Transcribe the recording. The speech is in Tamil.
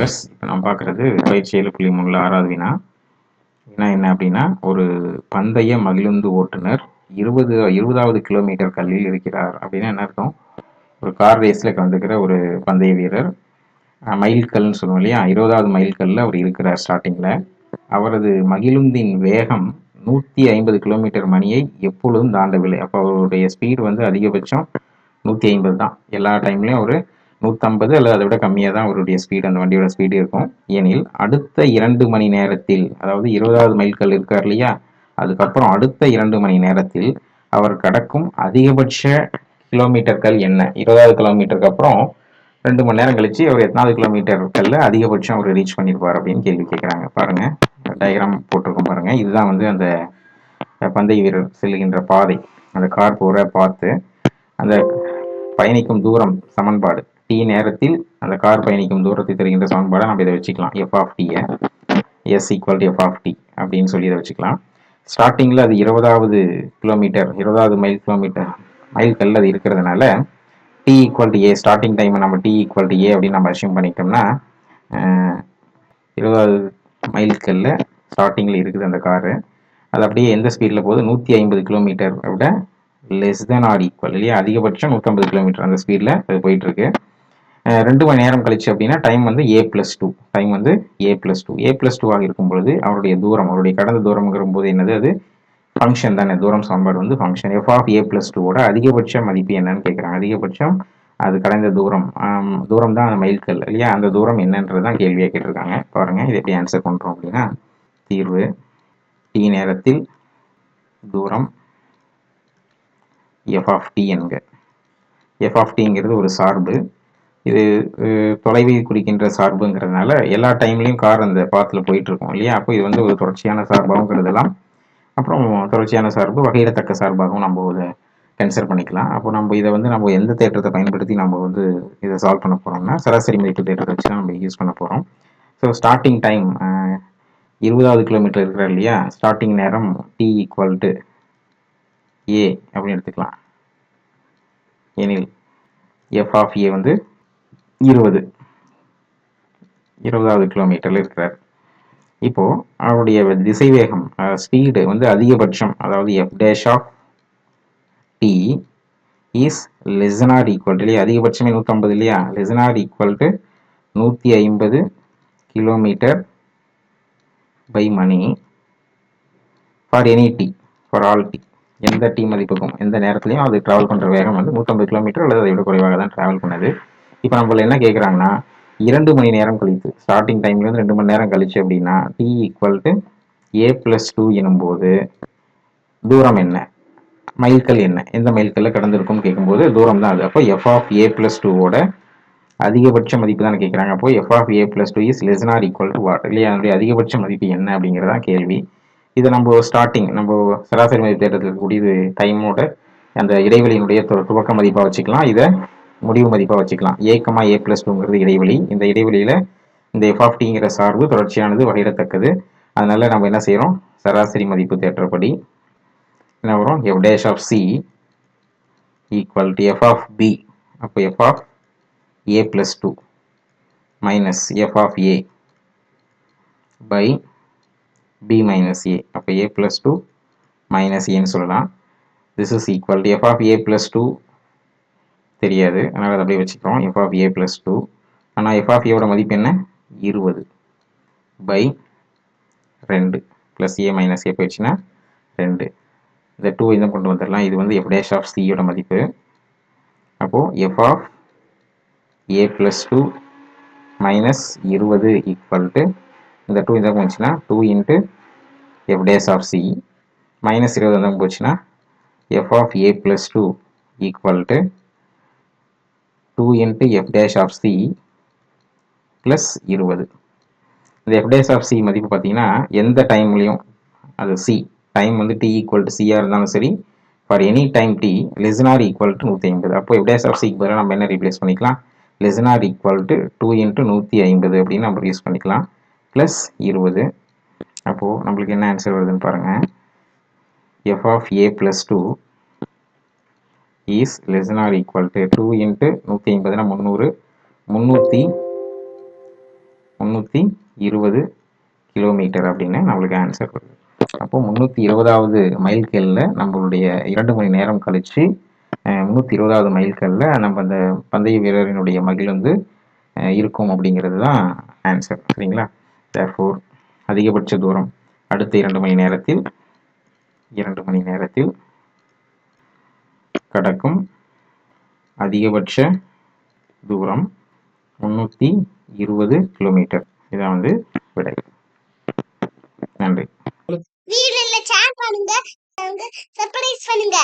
ப்ராக்ரஸ் இப்போ நான் பார்க்குறது பயிற்சி ஏழு புள்ளி மூணில் ஆறாவது வினா வினா என்ன அப்படின்னா ஒரு பந்தய மகிழுந்து ஓட்டுநர் இருபது இருபதாவது கிலோமீட்டர் கல்லில் இருக்கிறார் அப்படின்னா என்ன அர்த்தம்? ஒரு கார் ரேஸில் கலந்துக்கிற ஒரு பந்தய வீரர். அஹ், மைல் கல்னு சொல்லுவோம் இல்லையா? இருபதாவது மைல் கல்லில் அவர் இருக்கிறார் ஸ்டார்டிங்கில் அவரது மகிழுந்தின் வேகம் நூற்றி ஐம்பது கிலோமீட்டர் மணியை எப்பொழுதும் தாண்டவில்லை. அப்போ அவருடைய ஸ்பீடு வந்து அதிகபட்சம் நூற்றி ஐம்பது தான். எல்லா டைம்லையும் அவர் நூற்றம்பது அல்லது அதை விட கம்மியாக தான் அவருடைய ஸ்பீடு அந்த வண்டியோட ஸ்பீடு இருக்கும். எனில் அடுத்த இரண்டு மணி நேரத்தில் அதாவது இருபதாவது மைல்கள் இருக்கார் இல்லையா? அதுக்கப்புறம் அடுத்த இரண்டு மணி நேரத்தில் அவர் கடக்கும் அதிகபட்ச கிலோமீட்டர்கள் என்ன? இருபதாவது கிலோமீட்டருக்கு அப்புறம் ரெண்டு மணி நேரம் கழிச்சு அவர் எத்தனாவது கிலோமீட்டர்களில் அதிகபட்சம் அவர் ரீச் பண்ணியிருப்பார் அப்படின்னு கேள்வி கேட்குறாங்க பாருங்க. டயக்ராம் போட்டிருக்கோம் பாருங்க. இதுதான் வந்து அந்த பந்தய வீரர் செல்லுகின்ற பாதை. அந்த கார் போகிற பார்த்து அந்த பயணிக்கும் தூரம் சமன்பாடு. டி நேரத்தில் அந்த கார் பயணிக்கும் தூரத்தை தெரிகின்ற சமன்பாடை நம்ம இதை வச்சுக்கலாம். F of டியை S equal to F of T அப்படின்னு சொல்லி இதை வச்சுக்கலாம். ஸ்டார்டிங்கில் அது இருபதாவது கிலோமீட்டர் இருபதாவது மைல் கிலோமீட்டர் மைல் கல் அது இருக்கிறதுனால T equal to A starting டைமை நம்ம டி ஈக்குவல் டு ஏ அப்படின்னு நம்ம அசியூம் பண்ணிட்டோம்னா இருபதாவது மைல் கல்ல ஸ்டார்டிங்கில் இருக்குது அந்த காரு அது அப்படியே எந்த ஸ்பீடில் போகுது? நூற்றி ஐம்பது கிலோமீட்டர் விட லெஸ் தென் ஆர் ஈக்குவல் இல்லையா? அதிகபட்சம் நூற்றம்பது கிலோமீட்டர் அந்த ஸ்பீடில் அது போயிட்டுருக்கு ரெண்டு மணி நேரம் கழிச்சு அப்படின்னா டைம் வந்து ஏ ப்ளஸ் டூ டைம் வந்து A plus two A plus டூவாக இருக்கும் பொழுது அவருடைய தூரம் அவருடைய கடந்த தூரம்ங்கிற போது என்னது அது? ஃபங்க்ஷன் தானே. தூரம் சமன்பாடு வந்து function F of A plus டூவோட அதிகபட்ச மதிப்பு என்னன்னு கேட்குறாங்க. அதிகபட்சம் அது கடந்த தூரம். தூரம் தான் அந்த மைல்கல் இல்லையா? அந்த தூரம் என்னன்றது தான் கேள்வியாக கேட்டிருக்காங்க. பாருங்கள் இது எப்படி ஆன்சர் பண்ணுறோம் அப்படின்னா தீர்வு டி நேரத்தில் தூரம் எஃப் ஆஃப் டி என்க. எஃப் ஆஃப் டிங்கிறது ஒரு சார்பு. இது தொலைவை குறிக்கின்ற சார்புங்கிறதுனால எல்லா டைம்லையும் கார் அந்த பாத்தில் போயிட்டு இருக்கும் இல்லையா? அப்போ இது வந்து ஒரு தொடர்ச்சியான சார்பாகவும் கருதலாம் அப்புறம் தொடர்ச்சியான சார்பு வகையிடத்தக்க சார்பாகவும் நம்ம இதை கன்சிடர் பண்ணிக்கலாம். அப்போ நம்ம இதை வந்து நம்ம எந்த தேற்றத்தை பயன்படுத்தி நம்ம வந்து இதை சால்வ் பண்ண போகிறோம்னா சராசரி மதிப்பு தேற்றத்தை வச்சு தான் நம்ம யூஸ் பண்ண போகிறோம் ஸோ ஸ்டார்டிங் டைம் இருபதாவது கிலோமீட்டர் இருக்கிற இல்லையா? ஸ்டார்டிங் நேரம் டி ஈக்குவல் டு ஏ அப்படின்னு எடுத்துக்கலாம். எனில் எஃப் ஆஃப் ஏ வந்து இருபது. இருபதாவது கிலோமீட்டரில் இருக்கிறார். இப்போது அவருடைய திசைவேகம் ஸ்பீடு வந்து அதிகபட்சம். அதாவது F dash of T is less than or equal இல்லையா? அதிகபட்சமே நூற்றம்பது இல்லையா? Less than or equal to நூற்றி ஐம்பது kilometre by money for any T for all T எந்த டி மதிப்புக்கும் எந்த நேரத்துலையும் அது ட்ராவல் பண்ணுற வேகம் வந்து நூற்றம்பது கிலோமீட்டர் அல்லது அதை விட குறைவாக தான் ட்ராவல் பண்ணுது. இப்போ நம்மள என்ன கேட்குறாங்கன்னா இரண்டு மணி நேரம் கழித்து ஸ்டார்டிங் டைம்லேருந்து ரெண்டு மணி நேரம் கழிச்சு அப்படின்னா t equal to a plus two எனும்போது தூரம் என்ன? மைல்கல் என்ன? எந்த மைல்கல்ல கடந்திருக்கும்னு கேட்கும்போது தூரம் தான் அது. அப்போ எஃப் ஆஃப் ஏ ப்ளஸ் டூவோட அதிகபட்ச மதிப்பு தான் கேட்குறாங்க அப்போ f of a plus two is less or equal to what இல்லையா? அதனுடைய அதிகபட்ச மதிப்பு என்ன அப்படிங்கிறதா கேள்வி. இதை நம்ம ஸ்டார்டிங் நம்ம சராசரி மதிப்பு தேட்டத்தில் கூடியது டைமோட அந்த இடைவெளியினுடைய து- துவக்க மதிப்பாக வச்சுக்கலாம். இதை முடிவு மதிப்பாக வச்சுக்கலாம். ஏ கமா ஏ ப்ளஸ் டூங்கிறது இடைவெளி. இந்த இடைவெளியில் இந்த எஃப் ஆஃப் டிங்கிற சார்பு தொடர்ச்சியானது வகையிடத்தக்கது. அதனால் நம்ம என்ன செய்கிறோம் சராசரி மதிப்பு தேற்றப்படி என்ன வரும்? F dash of c equal to f of b அப்போ f of a plus two minus f of a by b minus a அப்போ ஏ ப்ளஸ் டூ மைனஸ் ஏன்னு சொல்லலாம். This is equal to f of a plus two தெரியாது. அதனால் அதை அப்படியே வச்சுக்கிறோம். F of a plus two ஆனால் எஃப் ஆஃப் ஏவோட மதிப்பு என்ன? இருபது பை ரெண்டு. ப்ளஸ் ஏ மைனஸ் ஏ போயிடுச்சுன்னா ரெண்டு. இந்த டூ இதை கொண்டு வந்துடலாம். இது வந்து எஃப் டேஷ் ஆஃப் சியோட மதிப்பு. அப்போது f of a plus two minus இருபது ஈக்குவல் டு இந்த டூ இதாக போச்சுன்னா two into f dash of c minus இருபது வந்து போச்சுன்னா f of a plus two equal to two into f dash of c plus இருபது. இந்த எஃப் டேஷ் ஆஃப் சி மதிப்பு பார்த்தீங்கன்னா எந்த டைம்லையும் அது சி டைம் வந்து டி ஈக்குவல் டு சியாக இருந்தாலும் சரி for any time t less than or equal to நூற்றி ஐம்பது அப்போ எஃப் டேஸ் ஆஃப் சிக்கு பதிலாக நம்ம என்ன ரீப்ளேஸ் பண்ணிக்கலாம்? Less than or equal to two into நூற்றி ஐம்பது அப்படின்னு நம்ம யூஸ் பண்ணிக்கலாம். ப்ளஸ் இருபது. அப்போது நம்மளுக்கு என்ன ஆன்சர் வருதுன்னு பாருங்கள் f of a plus two is less or equal to two into நூற்றி ஐம்பதுனா முந்நூறு. முந்நூற்றி முந்நூற்றி இருபது கிலோமீட்டர் அப்படின்னு நம்மளுக்கு ஆன்சர் வருது அப்போது முந்நூற்றி இருபதாவது மைல்கல்லில் நம்மளுடைய இரண்டு மணி நேரம் கழித்து முந்நூற்றி இருபதாவது மைல்கல்லில் நம்ம அந்த பந்தய வீரரினுடைய மகிழ்ந்து இருக்கும் அப்படிங்கிறது தான் ஆன்சர் சரிங்களா? தேர்ஃபோர் அதிகபட்ச தூரம் அடுத்த இரண்டு மணி நேரத்தில் இரண்டு மணி நேரத்தில் கடக்கும். அதிகபட்ச தூரம் முந்நூற்றி இருபது கிலோமீட்டர் இதான் வந்து விடை. நன்றி. வீடியோல பண்ணுங்க சர்ப்ரைஸ் பண்ணுங்க.